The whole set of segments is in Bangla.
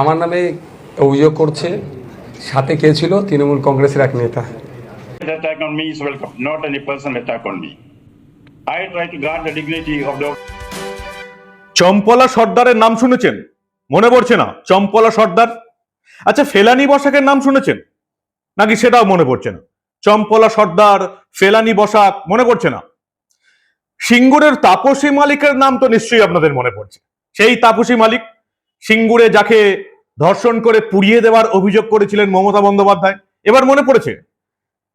আমার নামে অভিযোগ করছে সাথে কে ছিল? তৃণমূল কংগ্রেসের এক নেতা। Attack on me is welcome, not any personal attack on me. I try to guard the dignity of the চম্পলা সর্দারের নাম শুনেছেন? মনে পড়ছে না? চম্পলা সর্দার? আচ্ছা ফেলানি বসাকের নাম শুনেছেন? নাকি সেটাও মনে পড়ছে না? চম্পলা সর্দার ফেলানি বসাক মনে পড়ছে না? সিঙ্গুরের তাপসী মালিকের নাম তো নিশ্চয়ই আপনাদের মনে পড়ছে। সেই তাপসী মালিক সিঙ্গুরে যাকে ধর্ষণ করে পুড়িয়ে দেওয়ার অভিযোগ করেছিলেন মমতা বন্দ্যোপাধ্যায়, এবার মনে পড়েছে?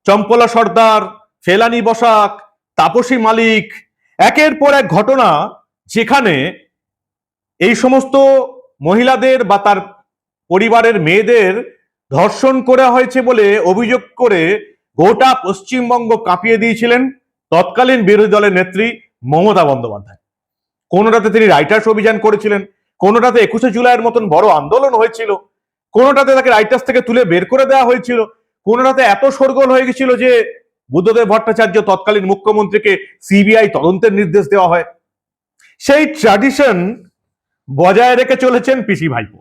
চম্পলা সর্দার, ফেলানি বসাক, তাপসী মালিক, একের পর এক ঘটনা যেখানে এই সমস্ত মহিলাদের বা তার পরিবারের মেয়েদের ধর্ষণ করা হয়েছে বলে অভিযোগ করে গোটা পশ্চিমবঙ্গ কাঁপিয়ে দিয়েছিলেন। তৎকালীন বিরোধী দলের নেত্রী মমতা বন্দ্যোপাধ্যায়। কোনোটাতে তিনি রাইটার্স অভিযান করেছিলেন, কোনোটাতে একুশে জুলাইয়ের মতন বড় আন্দোলন হয়েছিল, কোনোটাতে তাকে রাইটার্স থেকে তুলে বের করে দেওয়া হয়েছিল, কোনোটাতে এত সরগোল হয়ে গেছিল যে বুদ্ধদেব ভট্টাচার্য তৎকালীন মুখ্যমন্ত্রীকে সিবিআই তদন্তের নির্দেশ দেওয়া হয়। সেই ট্র্যাডিশন বজায় রেখে চলেছেন পিসি ভাইপো।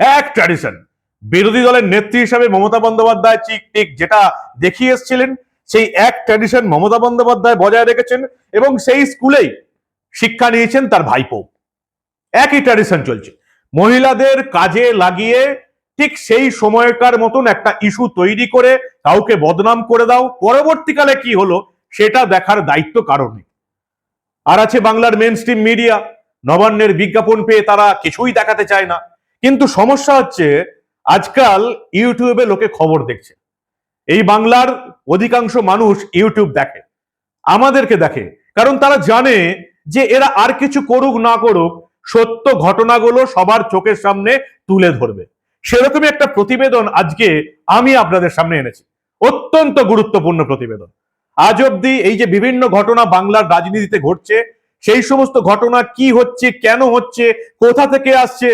এক ট্র্যাডিশন বিরোধী দলের নেত্রী হিসাবে মমতা বন্দ্যোপাধ্যায় ঠিক ঠিক যেটা দেখিয়ে এসেছিলেন সেই এক ট্র্যাডিশন মমতা বন্দ্যোপাধ্যায় বজায় রেখেছেন এবং সেই স্কুলেই শিক্ষা নিয়েছেন তার ভাইপো। একই ট্র্যাডিশন চলছে। মহিলাদের কাজে লাগিয়ে ঠিক সেই সময়কার মতন একটা ইস্যু তৈরি করে কাউকে বদনাম করে দাও। পরবর্তীকালে কি হলো সেটা দেখার দায়িত্ব কারণে আর আছে বাংলার মেন স্ট্রিম মিডিয়া নবান্নের বিজ্ঞাপন পেয়ে তারা কিছুই দেখাতে চায় না। কিন্তু সমস্যা হচ্ছে, আজকাল ইউটিউবে লোকে খবর দেখছে। এই বাংলার অধিকাংশ মানুষ ইউটিউব দেখে, আমাদেরকে দেখে। কারণ তারা জানে যে এরা আর কিছু করুক না করুক, সত্য ঘটনাগুলো সবার চোখের সামনে তুলে ধরবে। সেরকমই একটা প্রতিবেদন আজকে আমি আপনাদের সামনে এনেছি। অত্যন্ত গুরুত্বপূর্ণ প্রতিবেদন। আজ অব্দি এই যে বিভিন্ন ঘটনা বাংলার রাজনীতিতে ঘটছে, সেই সমস্ত ঘটনা কি হচ্ছে, কেন হচ্ছে, কোথা থেকে আসছে,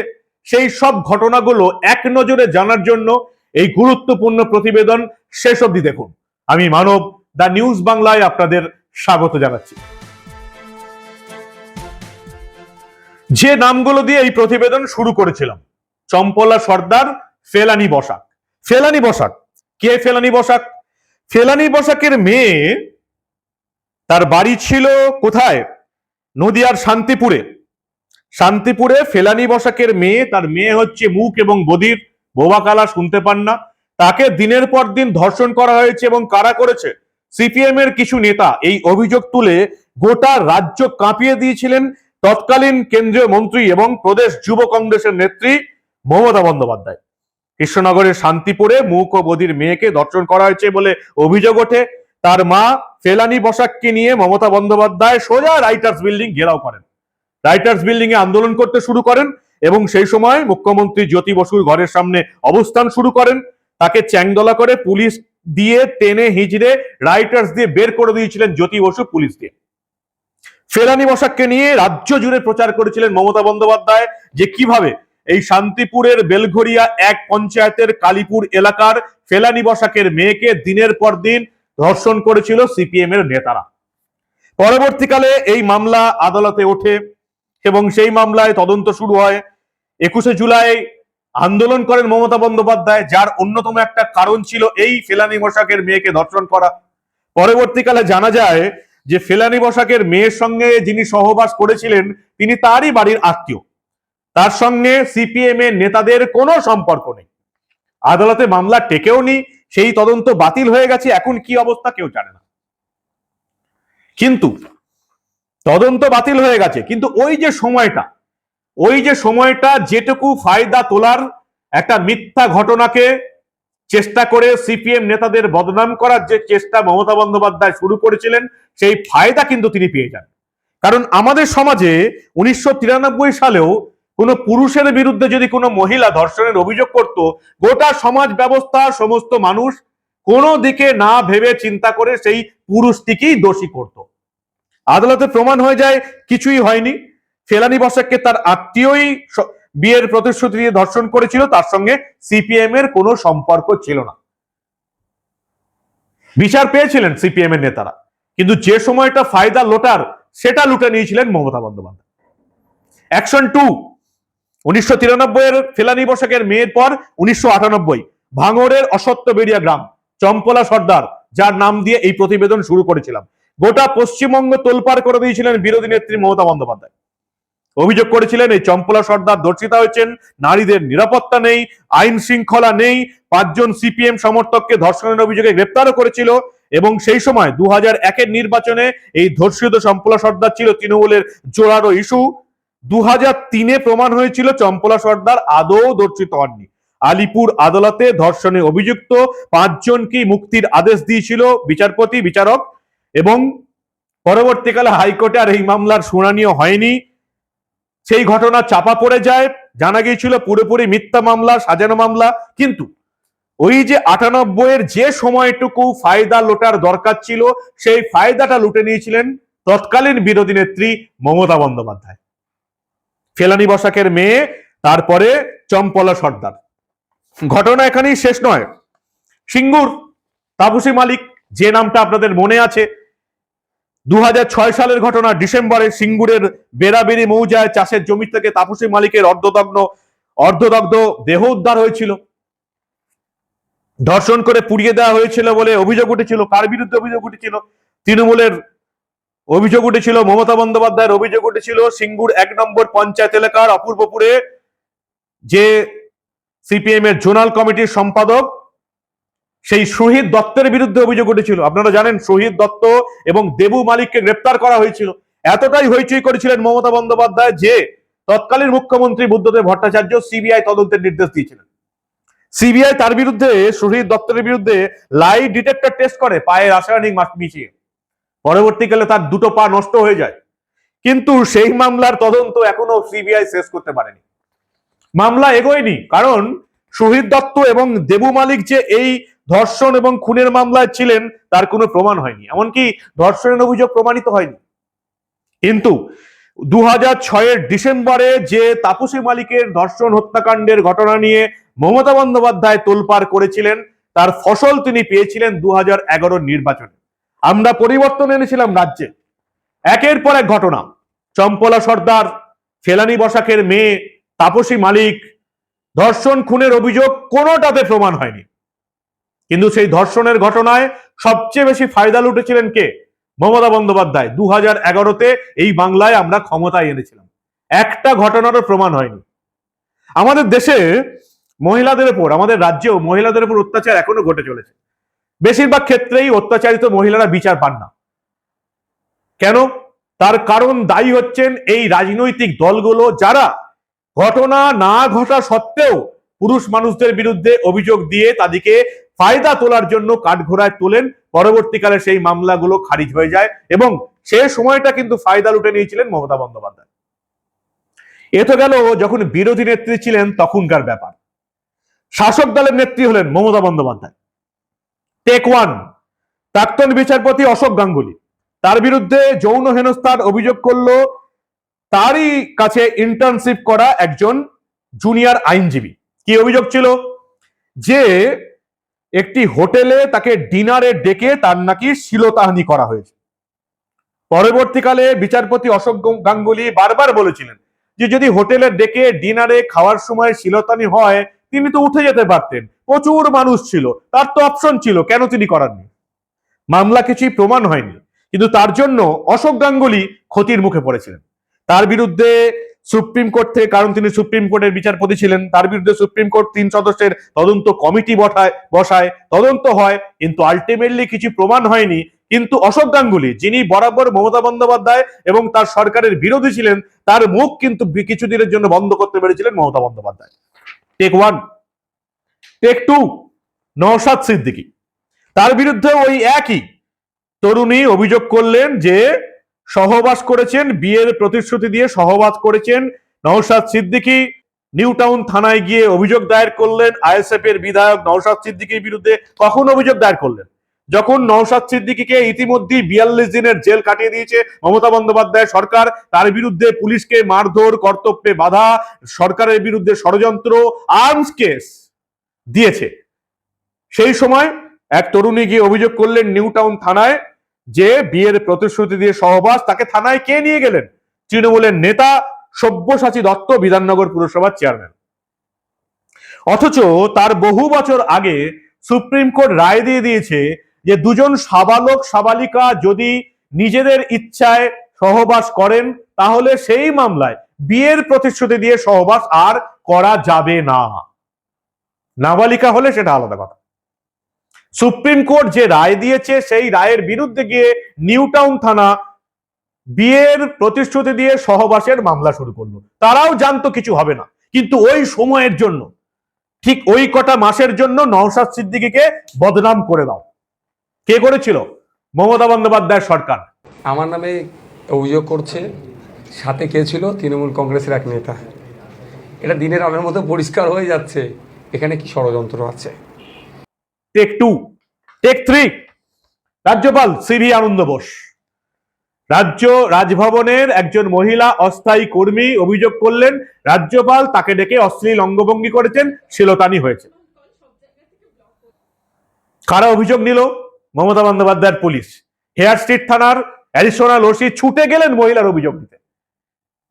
সেই সব ঘটনাগুলো এক নজরে জানার জন্য এই গুরুত্বপূর্ণ প্রতিবেদন শেষ অবধি দেখুন। আমি মানব দা নিউজ বাংলায় আপনাদের স্বাগত জানাচ্ছি। যে নামগুলো দিয়ে এই প্রতিবেদন শুরু করেছিলাম, চম্পলা সর্দার, ফেলানি বসাক। ফেলানি বসাক? কে ফেলানি বসাক? ফেলানি বসাকের মেয়ে তার বাড়ি ছিল কোথায়? নদিয়ার শান্তিপুরে। শান্তিপুরে ফেলানি বসাকের মেয়ে, তার মেয়ে হচ্ছে মুখ এবং বদির বোবা কালা শুনতে পান না। তাকে দিনের পর দিন ধর্ষণ করা হয়েছে এবং কারা করেছে? সিপিএম এর কিছু নেতা এই অভিযোগ তুলে গোটা রাজ্য কাঁপিয়ে দিয়েছিলেন তৎকালীন কেন্দ্রীয় মন্ত্রী এবং প্রদেশ যুব কংগ্রেসের নেত্রী মমতা বন্দ্যোপাধ্যায়। কৃষ্ণনগরের শান্তিপুরে মুখ ও বদির মেয়েকে দর্শন করা হয়েছে বলে অভিযোগ ওঠে। তার মা ফেলানি বসাককে নিয়ে মমতা বন্দ্যোপাধ্যায় সোজা রাইটার্স বিল্ডিং ঘেরাও করেন। রাইটার্স বিল্ডিং এ আন্দোলন করতে শুরু করেন। এবং সেই সময় মুখ্যমন্ত্রী জ্যোতি বসুর ঘরের সামনে অবস্থান শুরু করেন। তাকে চ্যাংদলা করে পুলিশ দিয়ে টেনে হিজড়ে রাইটার্স দিয়ে বের করে দিয়েছিলেন জ্যোতি বসু পুলিশ দিয়ে ফেরানি বসাককে নিয়ে রাজ্য জুড়ে প্রচার করেছিলেন মমতা বন্দ্যোপাধ্যায় যে কীভাবে এই শান্তিপুরের বেলঘরিয়া এক পঞ্চায়েতের কালীপুর এলাকার ফেলানি বসাকের মেয়েকে দিনের পর দিন ধর্ষণ করেছিল সিপিএম এর নেতারা। পরবর্তীকালে এই মামলা আদালতে ওঠে এবং সেই মামলায় তদন্ত শুরু হয়। একুশে জুলাই আন্দোলন করেন মমতা বন্দ্যোপাধ্যায়, যার অন্যতম একটা কারণ ছিল এই ফেলানি বসাকের মেয়েকে ধর্ষণ করা। পরবর্তীকালে জানা যায় যে ফেলানি বসাকের মেয়ের সঙ্গে যিনি সহবাস করেছিলেন, তিনি তারই বাড়ির আত্মীয়। তার সঙ্গে সিপিএম এর নেতাদের কোনো সম্পর্ক নেই। আদালতে মামলা টেকেও নি, সেই তদন্ত বাতিল হয়ে গেছে, এখন কি অবস্থা কেউ জানে না। কিন্তু তদন্ত বাতিল হয়ে গেছে, কিন্তু ওই যে সময়টা ওই যে সময়টা যেটুকু ফায়দা তোলার একটা মিথ্যা ঘটনাকে চেষ্টা করে সিপিএম নেতাদের বদনাম করার যে চেষ্টা মমতা বন্দ্যোপাধ্যায় শুরু করেছিলেন, সেই ফায়দা কিন্তু তিনি পেয়ে যান। কারণ আমাদের সমাজে উনিশশো তিরানব্বই সালেও কোনো পুরুষের বিরুদ্ধে যদি কোনো মহিলা ধর্ষণের অভিযোগ করত, গোটা সমাজ ব্যবস্থা, সমস্ত মানুষ কোনো দিকে না ভেবে চিন্তা করে সেই পুরুষটিকেই দোষী করত। আদালতে প্রমাণ হয়ে যায়, কিছুই হয়নি। ফেলানি বসাককে তার আত্মীয়ই বিয়ের প্রতিশ্রুতি দিয়ে ধর্ষণ করেছিল, তার সঙ্গে সিপিএম এর কোনো সম্পর্ক ছিল না। বিচার পেয়েছিলেন সিপিএম এর নেতারা, কিন্তু যে সময়টা ফায়দা লোটার, সেটা লুটে নিয়েছিলেন মমতা বন্দ্যোপাধ্যায়। অ্যাকশন টু উনিশশো তিরানব্বই এর ফেলানি বসাকের মেয়ের পর উনিশশো আটানব্বই, ভাঙড়ের অসত্য বেরিয়া গ্রাম, চম্পলা সর্দার, যার নাম দিয়ে এই প্রতিবেদন শুরু করেছিলাম। গোটা পশ্চিমবঙ্গ তোলপাড় করে দিয়েছিলেন বিরোধী নেত্রী মমতা বন্দ্যোপাধ্যায়। অভিযোগ করেছিলেন, এই চম্পলা সর্দার ধর্ষিতা হয়েছেন, নারীদের নিরাপত্তা নেই, আইন শৃঙ্খলা নেই, পাঁচজন সিপিএম সমর্থককে ধর্ষণের অভিযোগে গ্রেপ্তারও করেছিল এবং সেই সময় দু হাজার একের নির্বাচনে এই ধর্ষিত চম্পলা সর্দার ছিল তৃণমূলের জোরারো ইস্যু। দু হাজার তিনে প্রমাণ হয়েছিল চম্পলা সর্দার আদৌ ধর্ষিত হননি। আলিপুর আদালতে ধর্ষণে অভিযুক্ত পাঁচজনকে মুক্তির আদেশ দিয়েছিল বিচারপতি, বিচারক, এবং পরবর্তীকালে হাইকোর্টে আর এই মামলার শুনানিও হয়নি। সেই ঘটনা চাপা পড়ে যায়। জানা গিয়েছিল পুরোপুরি মিথ্যা মামলা, সাজানো মামলা। কিন্তু ওই যে আটানব্বই এর যে সময়টুকু ফায়দা লোটার দরকার ছিল, সেই ফায়দাটা লুটে নিয়েছিলেন তৎকালীন বিরোধী নেত্রী মমতা বন্দ্যোপাধ্যায়। ফেলানি বসাকের মেয়ে, তারপরে চম্পলা সর্দার। ঘটনা এখানেই শেষ নয়। সিঙ্গুর, তাপসী মালিক, যে নামটা আপনাদের মনে আছে দু হাজার ছয় সালের ঘটনা ডিসেম্বরে সিঙ্গুরের বেরাবেরি মৌজায় চাষের জমি থেকে তাপসী মালিকের অর্ধদগ্ন, অর্ধদগ্ধ দেহ উদ্ধার হয়েছিল। ধর্ষণ করে পুড়িয়ে দেওয়া হয়েছিল বলে অভিযোগ উঠেছিল, কার বিরুদ্ধে অভিযোগ উঠেছিল? তৃণমূলের অভিযোগ উঠেছিল, মমতা বন্দ্যোপাধ্যায়ের অভিযোগ উঠেছিল, সিঙ্গুর এক নম্বর পঞ্চায়েত এলাকার অপূর্বপুরে যে সিপিএম এর জোনাল কমিটির সম্পাদক সেই শহীদ দত্তের বিরুদ্ধে অভিযোগ উঠেছিল। আপনারা জানেন, শহীদ দত্ত এবং দেবু মালিককে গ্রেপ্তার করা হয়েছিল। এতটাই হইচই করেছিলেন মমতা বন্দ্যোপাধ্যায় যে তৎকালীন মুখ্যমন্ত্রী বুদ্ধদেব ভট্টাচার্য সিবিআই তদন্তের নির্দেশ দিয়েছিলেন। সিবিআই তার বিরুদ্ধে, শহীদ দত্তের বিরুদ্ধে লাই ডিটেক্টর টেস্ট করে, পায়ে রাসায়নিক মিশিয়ে। পরবর্তীকালে তার দুটো পা নষ্ট হয়ে যায়। কিন্তু সেই মামলার তদন্ত এখনও সিবিআই শেষ করতে পারেনি। মামলা এগোয়নি, কারণ শহীদ দত্ত এবং দেবু মালিক যে এই ধর্ষণ এবং খুনের মামলায় ছিলেন, তার কোনো প্রমাণ হয়নি। এমনকি ধর্ষণের অভিযোগ প্রমাণিত হয়নি। কিন্তু দু হাজার ছয়ের ডিসেম্বরে যে তাপসী মালিকের ধর্ষণ হত্যাকাণ্ডের ঘটনা নিয়ে মমতা বন্দ্যোপাধ্যায় তোলপাড় করেছিলেন, তার ফসল তিনি পেয়েছিলেন দু হাজার নির্বাচনে। আমরা পরিবর্তন এনেছিলাম রাজ্যে। একের পর এক ঘটনা। চম্পলা সর্দার, ফেলানি বসাকের মেয়ে, তাপসী মালিক, ধর্ষণ, খুনের অভিযোগ কোনোটাতে প্রমাণ হয়নি। কিন্তু সেই ধর্ষণের ঘটনায় সবচেয়ে বেশি ফায়দা লুটেছিলেন কে? মমতা বন্দ্যোপাধ্যায়। দু হাজার এগারোতে এই বাংলায় আমরা ক্ষমতায় এনেছিলাম। একটা ঘটনারও প্রমাণ হয়নি। আমাদের দেশে মহিলাদের উপর, আমাদের রাজ্যেও মহিলাদের উপর অত্যাচার এখনও ঘটে চলেছে। বেশিরভাগ ক্ষেত্রেই অত্যাচারিত মহিলারা বিচার পান না। কেন? তার কারণ দায়ী হচ্ছেন এই রাজনৈতিক দলগুলো যারা ঘটনা না ঘটা সত্ত্বেও পুরুষ মানুষদের বিরুদ্ধে অভিযোগ দিয়ে তাদেরকে ফায়দা তোলার জন্য কাঠঘোড়ায় তোলেন। পরবর্তীকালে সেই মামলাগুলো খারিজ হয়ে যায় এবং সে সময়টা কিন্তু ফায়দা লুটে নিয়েছিলেন মমতা বন্দ্যোপাধ্যায়। এ তো গেল যখন বিরোধী নেত্রী ছিলেন তখনকার ব্যাপার। শাসক দলের নেত্রী হলেন মমতা বন্দ্যোপাধ্যায়। টেক ওয়ান প্রাক্তন বিচারপতি অশোক গাঙ্গুলি। তার বিরুদ্ধে যৌন হেনস্থার অভিযোগ করল তারই কাছে ইন্টার্নশিপ করা একজন জুনিয়র আইনজীবী। কি অভিযোগ ছিল? যে একটি হোটেলে তাকে ডিনারে ডেকে তার নাকি শিলতাহানি করা হয়েছে। পরবর্তীকালে বিচারপতি অশোক গাঙ্গুলি বারবার বলেছিলেন যে যদি হোটেলে ডেকে ডিনারে খাওয়ার সময় শিলতানি হয়, তিনি তো উঠে যেতে পারতেন। প্রচুর মানুষ ছিল, তার তো অপশন ছিল, কেন তিনি করাননি? মামলা কিছুই প্রমাণ হয়নি, কিন্তু তার জন্য অশোক গাঙ্গুলি ক্ষতির মুখে পড়েছিলেন। তার বিরুদ্ধে সুপ্রিম কোর্ট থেকে, কারণ তিনি সুপ্রিম কোর্টের বিচারপতি ছিলেন, তার বিরুদ্ধে সুপ্রিম কোর্ট তিন সদস্যের তদন্ত কমিটি বসায় বসায়, তদন্ত হয়, কিন্তু আলটিমেটলি কিছু প্রমাণ হয়নি, কিন্তু অশোক গাঙ্গুলি, যিনি বরাবর মমতা বন্দ্যোপাধ্যায় এবং তার সরকারের বিরোধী ছিলেন, তার মুখ কিন্তু কিছুদিনের জন্য বন্ধ করতে পেরেছিলেন Mamata Bandyopadhyay. Take one take two Naushad Siddiqui. তার বিরুদ্ধে ওই একই তরুণী অভিযোগ করলেন যে সহবাস করেছেন, বিয়ের প্রতিশ্রুতি দিয়ে সহবাস করেছেন নওশাদ সিদ্দিকী। নিউ টাউন থানায় গিয়ে অভিযোগ দায়ের করলেন, আইএসএফ এর বিধায়ক নওশাদ সিদ্দিকীর বিরুদ্ধে কখন অভিযোগ দায়ের করলেন? যখন নওশাদ সিদ্দিকীকে ইতিমধ্যেই বিয়াল্লিশ দিনের জেল কাটিয়ে দিয়েছে মমতা বন্দ্যোপাধ্যায় সরকার, তার বিরুদ্ধে পুলিশকে মারধর, কর্তব্যে বাধা, সরকারের বিরুদ্ধে ষড়যন্ত্র আর্মস কেস দিয়েছে। সেই সময় এক তরুণী গিয়ে অভিযোগ করলেন নিউ টাউন থানায় যে বিয়ের প্রতিশ্রুতি দিয়ে সহবাস তাকে থানায় কে নিয়ে গেলেন? তৃণমূলের নেতা সব্যসাচী দত্ত, বিধাননগর পুরসভার চেয়ারম্যান। অথচ তার বহু বছর আগে সুপ্রিম কোর্ট রায় দিয়ে দিয়েছে যে দুজন সাবালক, সাবালিকা যদি নিজেদের ইচ্ছায় সহবাস করেন, তাহলে সেই মামলায় বিয়ের প্রতিশ্রুতি দিয়ে সহবাস আর করা যাবে না। নাবালিকা হলে সেটা আলাদা কথা। সুপ্রিম কোর্ট যে রায় দিয়েছে, সেই রায়ের বিরুদ্ধে গিয়ে নিউ টাউন থানা বিয়ের প্রতিশ্রুতি দিয়ে সহবাসের মামলা শুরু করল। তারাও জানতো কিছু হবে না। কিন্তু ওই সময়ের জন্য, ঠিক ওই কটা মাসের জন্য নওশাদ সিদ্দিকীকে বদনাম করে দাও। কে করেছিল? মমতা বন্দ্যোপাধ্যায় সরকার। আমার নামে অভিযোগ করছে, সাথে কে ছিল? তৃণমূল কংগ্রেসের এক নেতা। এটা দিনের আলোর মতো পরিষ্কার হয়ে যাচ্ছে। এখানে কি ষড়যন্ত্র আছে? টেক টু টেক থ্রি রাজ্যপাল সিভি আনন্দ বোস। রাজ্য রাজভবনের একজন মহিলা অস্থায়ী কর্মী অভিযোগ করলেন, রাজ্যপাল তাকে ডেকে অশ্লীল অঙ্গভঙ্গি করেছেন, শিলতানি হয়েছে। কারা অভিযোগ নিল? মমতা বন্দ্যোপাধ্যায়ের পুলিশ। হেয়ার স্ট্রিট থানার অ্যাডিশনাল ওসি ছুটে গেলেন মহিলার অভিযোগ দিতে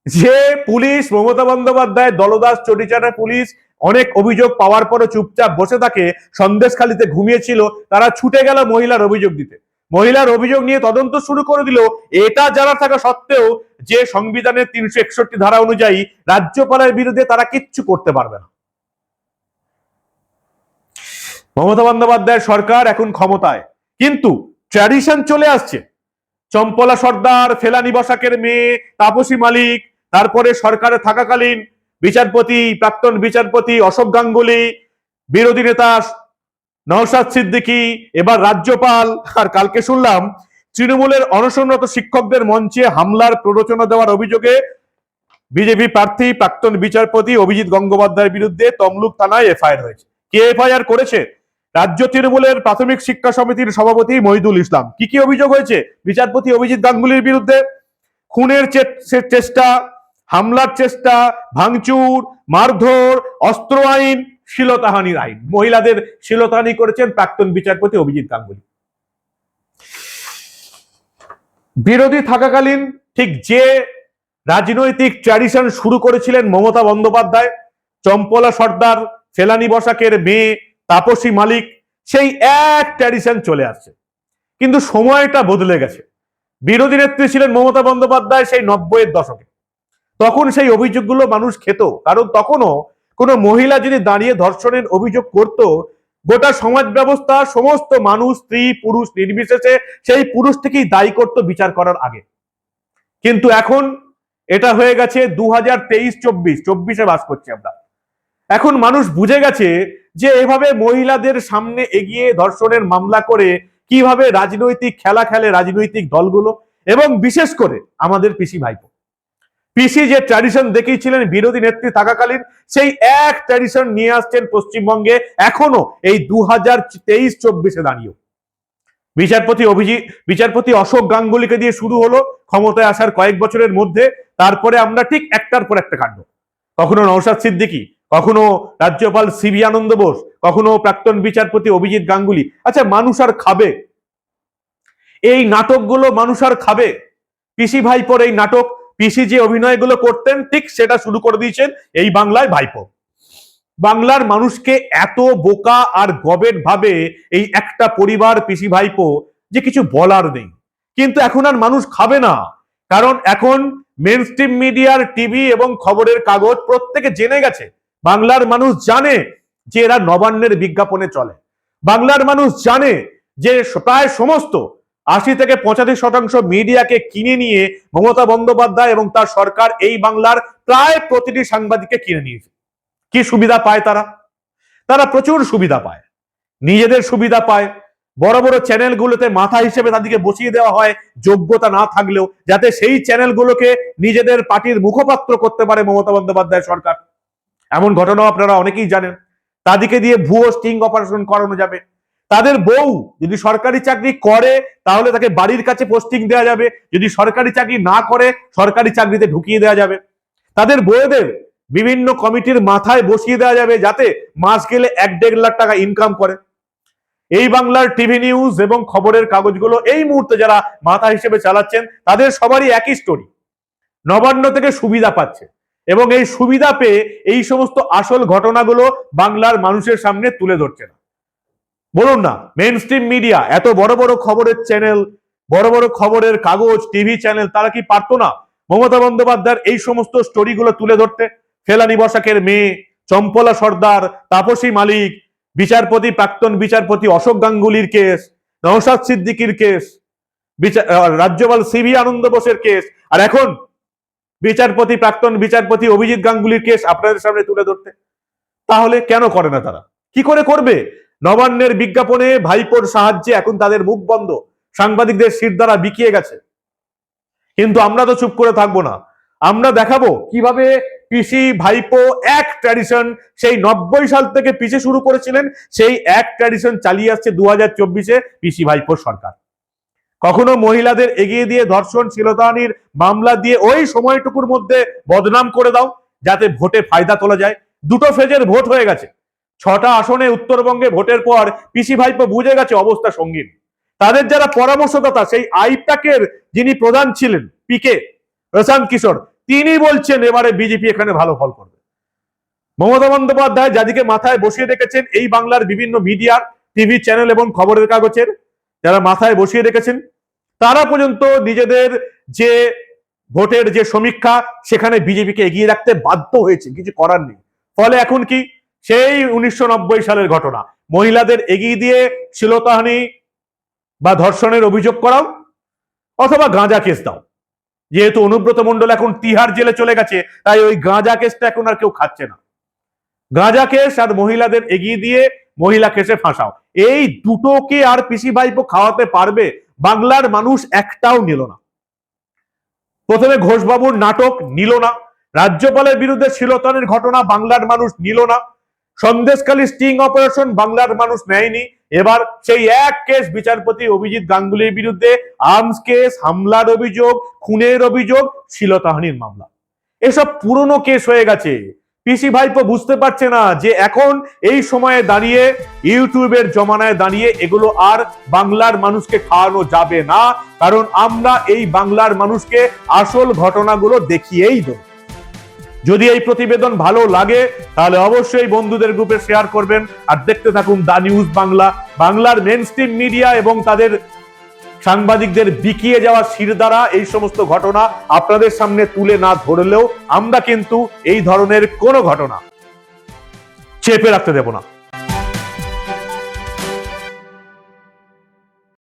যে পুলিশ মমতা বন্দ্যোপাধ্যায়, দলদাস চটিচাটা পুলিশ অনেক অভিযোগ পাওয়ার পরও চুপচাপ বসে থাকে, সন্দেশখালিতে ঘুমিয়েছিল, তারা ছুটে গেল মহিলার অভিযোগ দিতে। মহিলার অভিযোগ নিয়ে তদন্ত শুরু করে দিল, এটা জানা থাকা সত্ত্বেও যে সংবিধানের তিনশো একষট্টি ধারা অনুযায়ী রাজ্যপালের বিরুদ্ধে তারা কিচ্ছু করতে পারবে না। মমতা বন্দ্যোপাধ্যায়ের সরকার এখন ক্ষমতায়, কিন্তু ট্র্যাডিশন চলে আসছে। চম্পলা সর্দার, ফেলানি বসাকের মেয়ে, তাপসী মালিক, তারপরে সরকারে থাকাকালীন বিচারপতি, প্রাক্তন বিচারপতি অশোক গাঙ্গুলি, বিরোধী নেতা নওশাদ সিদ্দিকী, এবার রাজ্যপাল, আর কালকে শুনলাম তৃণমূলের অনশনরত শিক্ষকদের মঞ্চে হামলার প্ররোচনা দেওয়ার অভিযোগে বিজেপি প্রার্থী, প্রাক্তন বিচারপতি অভিজিৎ গঙ্গোপাধ্যায়ের বিরুদ্ধে তমলুক থানায় এফআইআর হয়েছে। কে এফআইআর করেছে? রাজ্য তৃণমূলের প্রাথমিক শিক্ষা সমিতির সভাপতি মহিদুল ইসলাম। কি কি অভিযোগ হয়েছে? বিচারপতি অভিজিৎ গাঙ্গুলির বিরুদ্ধে খুনের চেষ্টা হামলার চেষ্টা, ভাঙচুর, মারধর, অস্ত্র আইন, শিলতাহানির আইন। মহিলাদের শিলতাহানি করেছেন প্রাক্তন বিচারপতি অভিজিৎ গাঙ্গুলি। বিরোধী থাকাকালীন ঠিক যে রাজনৈতিক ট্র্যাডিশন শুরু করেছিলেন মমতা বন্দ্যোপাধ্যায়, চম্পলা সর্দার ফেলানি বসাকের মেয়ে তাপসী মালিক, সেই এক ট্র্যাডিশন চলে আসছে। কিন্তু সময়টা বদলে গেছে। বিরোধী নেত্রী ছিলেন মমতা বন্দ্যোপাধ্যায় সেই নব্বইয়ের দশকে। তখন সেই অভিযোগগুলো মানুষ খেত। কারণ তখনও কোনো মহিলা যদি দাঁড়িয়ে ধর্ষণের অভিযোগ করত, গোটা সমাজ ব্যবস্থা, সমস্ত মানুষ, স্ত্রী, পুরুষ নির্বিশেষে সেই পুরুষ থেকেই দায়ী করত বিচার করার আগে। কিন্তু এখন এটা হয়ে গেছে দু হাজার তেইশ, চব্বিশ। চব্বিশে বাস করছি আমরা। এখন মানুষ বুঝে গেছে যে এভাবে মহিলাদের সামনে এগিয়ে ধর্ষণের মামলা করে কীভাবে রাজনৈতিক খেলা খেলে রাজনৈতিক দলগুলো এবং বিশেষ করে আমাদের পিসি ভাইপো। পিসি যে ট্র্যাডিশন দেখিয়েছিলেন বিরোধী নেত্রী থাকাকালীন, সেই এক ট্র্যাডিশন নিয়ে আসছেন পশ্চিমবঙ্গে, এখনও এই দু হাজার তেইশ চব্বিশে দাঁড়িয়েও। বিচারপতি অভিজিৎ, বিচারপতি অশোক গাঙ্গুলিকে দিয়ে শুরু হলো ক্ষমতায় আসার কয়েক বছরের মধ্যে, তারপরে আমরা ঠিক একটার পর একটা কাণ্ড। কখনো নৌসাদ সিদ্দিকী, কখনো রাজ্যপাল সিবি আনন্দ বোস, কখনো প্রাক্তন বিচারপতি অভিজিৎ গাঙ্গুলি। আচ্ছা মানুষ আর খাবে? এই নাটকগুলো মানুষ আর খাবে? পিসি ভাইপোর এই নাটক পিসি যে অভিনয়গুলো করতেন, ঠিক সেটা শুরু করে দিয়েছেন এই বাংলায় ভাইপো। বাংলার মানুষকে এত বোকা আর গবেট ভাবে এই একটা পরিবার পিসি ভাইপো যে কিছু বলার নেই। কিন্তু এখন আর মানুষ খাবে না। কারণ এখন মেন স্ট্রিম মিডিয়ার টিভি এবং খবরের কাগজ প্রত্যেকে জেনে গেছে। বাংলার মানুষ জানে যে এরা নবান্নের বিজ্ঞাপনে চলে। বাংলার মানুষ জানে যে প্রায় সমস্ত আশি থেকে পঁচাশি শতাংশ মিডিয়াকে কিনে নিয়ে মমতা বন্দ্যোপাধ্যায় এবং তার সরকার এই বাংলার প্রায় প্রতিটি সাংবাদিককে কিনে নিয়েছে। কি সুবিধা পায় তারা? তারা প্রচুর সুবিধা পায়। নিজেদের সুবিধা পায়। বড় বড় চ্যানেলগুলোতে মাথা হিসেবে তাদেরকে বসিয়ে দেওয়া হয়, যোগ্যতা না থাকলেও, যাতে সেই চ্যানেলগুলোকে নিজেদের পার্টির মুখপাত্র করতে পারে মমতা বন্দ্যোপাধ্যায় সরকার। এমন ঘটনা আপনারা অনেকেই জানেন। তাদেরকে দিয়ে ভুয়ো স্টিং অপারেশন করানো যাবে। তাদের বউ যদি সরকারি চাকরি করে, তাহলে তাকে বাড়ির কাছে পোস্টিং দেওয়া যাবে। যদি সরকারি চাকরি না করে, সরকারি চাকরিতে ঢুকিয়ে দেওয়া যাবে। তাদের বউদের বিভিন্ন কমিটির মাথায় বসিয়ে দেওয়া যাবে যাতে মাস গেলে এক দেড় লাখ টাকা ইনকাম করে। এই বাংলার টিভি নিউজ এবং খবরের কাগজগুলো এই মুহূর্তে যারা মাথা হিসেবে চালাচ্ছেন, তাদের সবারই একই স্টোরি নবান্ন থেকে সুবিধা পাচ্ছে এবং এই সুবিধা পেয়ে এই সমস্ত আসল ঘটনাগুলো বাংলার মানুষের সামনে তুলে ধরছে না। বলুন না মেন স্ট্রিম মিডিয়া এত বড় বড় খবরের চ্যানেল বড় বড় খবরের কাগজ টিভি চ্যানেল তারা কি পারতো না মমতা বন্দ্যোপাধ্যায়ের এই সমস্ত স্টোরিগুলো তুলে ধরতে? ফেলানি বসাকের মেয়ে, চম্পলা সর্দার, তাপসী মালিক, বিচারপতি, প্রাক্তন বিচারপতি অশোক গাঙ্গুলির কেস, নওশাদ সিদ্দিকির কেস বিচার রাজ্যপাল সিবি আনন্দ বোসের কেস, আর এখন বিচারপতি, প্রাক্তন বিচারপতি অভিজিৎ গাঙ্গুলির কেস আপনাদের সামনে তুলে ধরতে। তাহলে কেন করে না তারা? কি করে করবে? নবান্নের বিজ্ঞাপনে ভাইপোর সাহায্যে এখন তাদের মুখ বন্ধ। সাংবাদিকদের শির দ্বারা বিকিয়ে গেছে। কিন্তু আমরা তো চুপ করে থাকব না। আমরা দেখাবো কীভাবে পিসি ভাইপো এক ট্র্যাডিশন সেই নব্বই সাল থেকে পিছে শুরু করেছিলেন, সেই এক ট্র্যাডিশন চালিয়ে আসছে দু হাজার চব্বিশে পিসি ভাইপোর সরকার। কখনো মহিলাদের এগিয়ে দিয়ে ধর্ষণ শিলতাহানির মামলা দিয়ে ওই সময়টুকুর মধ্যে বদনাম করে দাও, যাতে ভোটে ফায়দা তোলা যায়। দুটো ফেজের ভোট হয়ে গেছে। ছটা আসনে উত্তরবঙ্গে ভোটের পর পিসি ভাইপো বুঝে গেছে অবস্থা সঙ্গীন। তাদের যারা পরামর্শদাতা, সেই আইপ্যাকের যিনি প্রধান ছিলেন, পিকে, প্রশান্ত কিশোর, তিনি বলছেন এবারে বিজেপি এখানে ভালো ফল করবে। মমতা বন্দ্যোপাধ্যায় যাদিকে মাথায় বসিয়ে রেখেছেন, এই বাংলার বিভিন্ন মিডিয়ার টিভি চ্যানেল এবং খবরের কাগজের, যারা মাথায় বসিয়ে রেখেছেন, তারা পর্যন্ত নিজেদের যে ভোটের যে সমীক্ষা, সেখানে বিজেপিকে এগিয়ে রাখতে বাধ্য হয়েছে, কিছু করার নেই। ফলে এখন কি সেই উনিশশো নব্বই সালের ঘটনা। মহিলাদের এগিয়ে দিয়ে শিলতাহানি বা ধর্ষণের অভিযোগ করাও অথবা গাঁজা কেস দাও। যেহেতু অনুব্রত মন্ডল এখন তিহার জেলে চলে গেছে, তাই ওই গাঁজা কেসটা এখন আর কেউ খাচ্ছে না। গাঁজা কেস আর মহিলাদের এগিয়ে দিয়ে মহিলা কেসে ফাঁসাও। এই দুটোকে আর পিসি ভাইপো খাওয়াতে পারবে? বাংলার মানুষ একটাও নিল না। প্রথমে ঘোষবাবুর নাটক নিল না। রাজ্যপালের বিরুদ্ধে শিলতনের ঘটনা বাংলার মানুষ নিল না। সন্দেশকালী স্টিং অপারেশন বাংলার মানুষ নেয়নি। এবার সেই এক কেস বিচারপতি অভিজিৎ গাঙ্গুলির বিরুদ্ধে আর্মস কেস, হামলার অভিযোগ, খুনের অভিযোগ, শিলতাহানির মামলা। এসব পুরনো কেস হয়ে গেছে। পিসি ভাইপো বুঝতে পারছে না যে এখন এই সময়ে দাঁড়িয়ে, ইউটিউবের জমানায় দাঁড়িয়ে এগুলো আর বাংলার মানুষকে খাওয়ানো যাবে না। কারণ আমরা এই বাংলার মানুষকে আসল ঘটনাগুলো দেখিয়েই দেব। যদি এই প্রতিবেদন ভালো লাগে, তাহলে অবশ্যই বন্ধুদের গ্রুপে শেয়ার করবেন আর দেখতে থাকুন দা নিউজ বাংলা, বাংলার মেন স্ট্রিম মিডিয়া এবং তাদের সাংবাদিকদের বিকিয়ে যাওয়া শির দ্বারা এই সমস্ত ঘটনা আপনাদের সামনে তুলে না ধরলেও আমরা কিন্তু এই ধরনের কোনো ঘটনা চেপে রাখতে দেব না।